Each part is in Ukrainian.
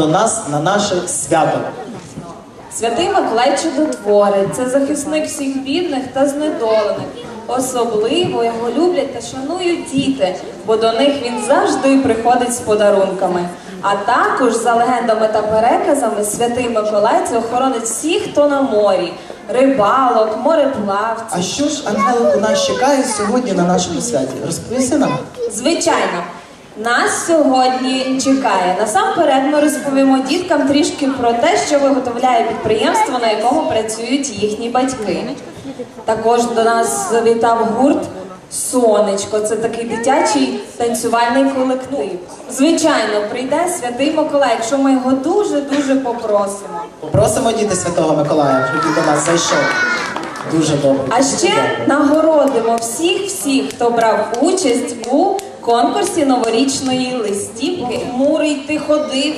до нас на наше свято. Святий Миколай Чудотворець – це захисник всіх бідних та знедолених. Особливо його люблять та шанують діти, бо до них він завжди приходить з подарунками. А також, за легендами та переказами, святий Миколай це охоронець всіх, хто на морі, рибалок, мореплавців. А що ж, Ангелику, нас чекає сьогодні на нашому святі? Розповіси нам. Звичайно, нас сьогодні чекає. Насамперед ми розповімо діткам трішки про те, що виготовляє підприємство, на якому працюють їхні батьки. Також до нас завітав гурт Сонечко. Це такий дитячий танцювальний колектив. Звичайно, прийде святий Миколай, якщо ми його дуже дуже попросимо. Попросимо діти Святого Миколая, він до нас зайшов. Дуже добре. А ще нагородимо всіх, всіх, хто брав участь у конкурсі новорічної листівки. Мурий ти ходив,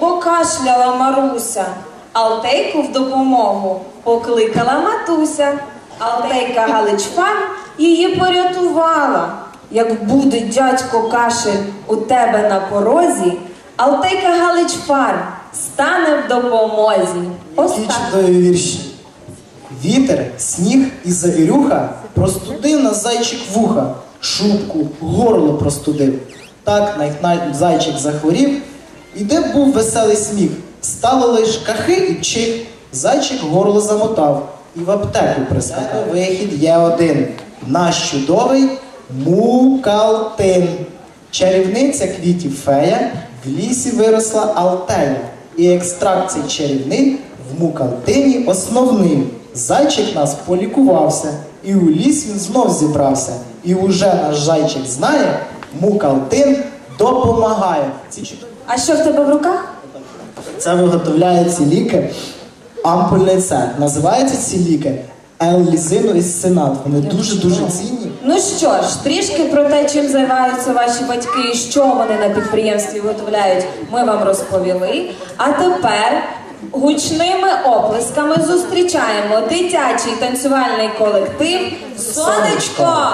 бо кашляла Маруся. Алтейку в допомогу покликала матуся. Алтейка Галичфан її порятувала. Як буде дядько кашель у тебе на порозі, Алтейка Галичфар стане в допомозі. Які чудові вірші. Вітер, сніг і завірюха простудив на зайчик вуха, шубку, горло простудив. Так зайчик захворів, і де був веселий сміх. Стало лиш кахи і чих. Зайчик горло замотав і в аптеку приспав. Вихід є один. Наш чудовий мукалтин. Чарівниця квітів фея в лісі виросла Алтея. І екстракт цей чарівний в мукалтині основний. Зайчик нас полікувався, і у ліс він знов зібрався. І уже наш зайчик знає, мукалтин допомагає. А що в тебе в руках? це виготовляє ці ліки ампульний цех. Називаються ці ліки L-лізину і сенат. Вони дуже-дуже цінні. Ну що ж, трішки про те, чим займаються ваші батьки і що вони на підприємстві виготовляють, ми вам розповіли. А тепер гучними оплесками зустрічаємо дитячий танцювальний колектив Сонечко.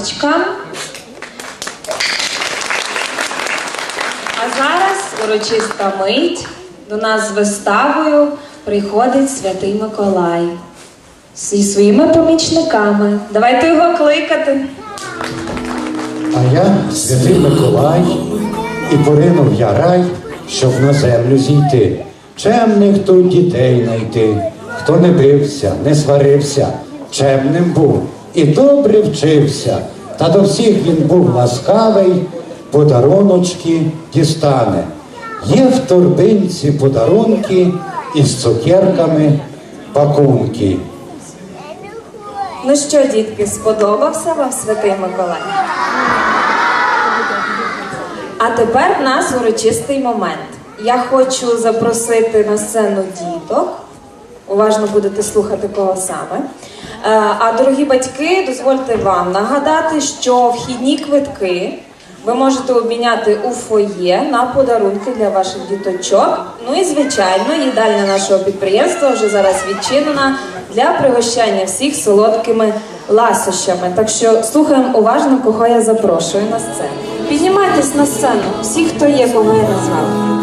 Галочка. А зараз урочиста мить до нас з виставою приходить Святий Миколай зі своїми помічниками. Давайте його кликати. А я святий Миколай, і поринув я рай, щоб на землю зійти. Чемних тут дітей найти, хто не бився, не сварився, чемним був і добре вчився. Та до всіх він був ласкавий, подаруночки дістане. Є в торбинці подарунки із цукерками пакунки. Ну що, дітки, сподобався вам святий Миколай? А тепер в нас урочистий момент. Я хочу запросити на сцену діток. Уважно будете слухати кого саме. Е, А дорогі батьки, дозвольте вам нагадати, що вхідні квитки ви можете обміняти у фоє на подарунки для ваших діточок. Ну і звичайно, їдальня нашого підприємства вже зараз відчинена для пригощання всіх солодкими ласощами. Так що слухаємо уважно, кого я запрошую на сцену. Піднімайтесь на сцену, всі, хто є, кого я назвала.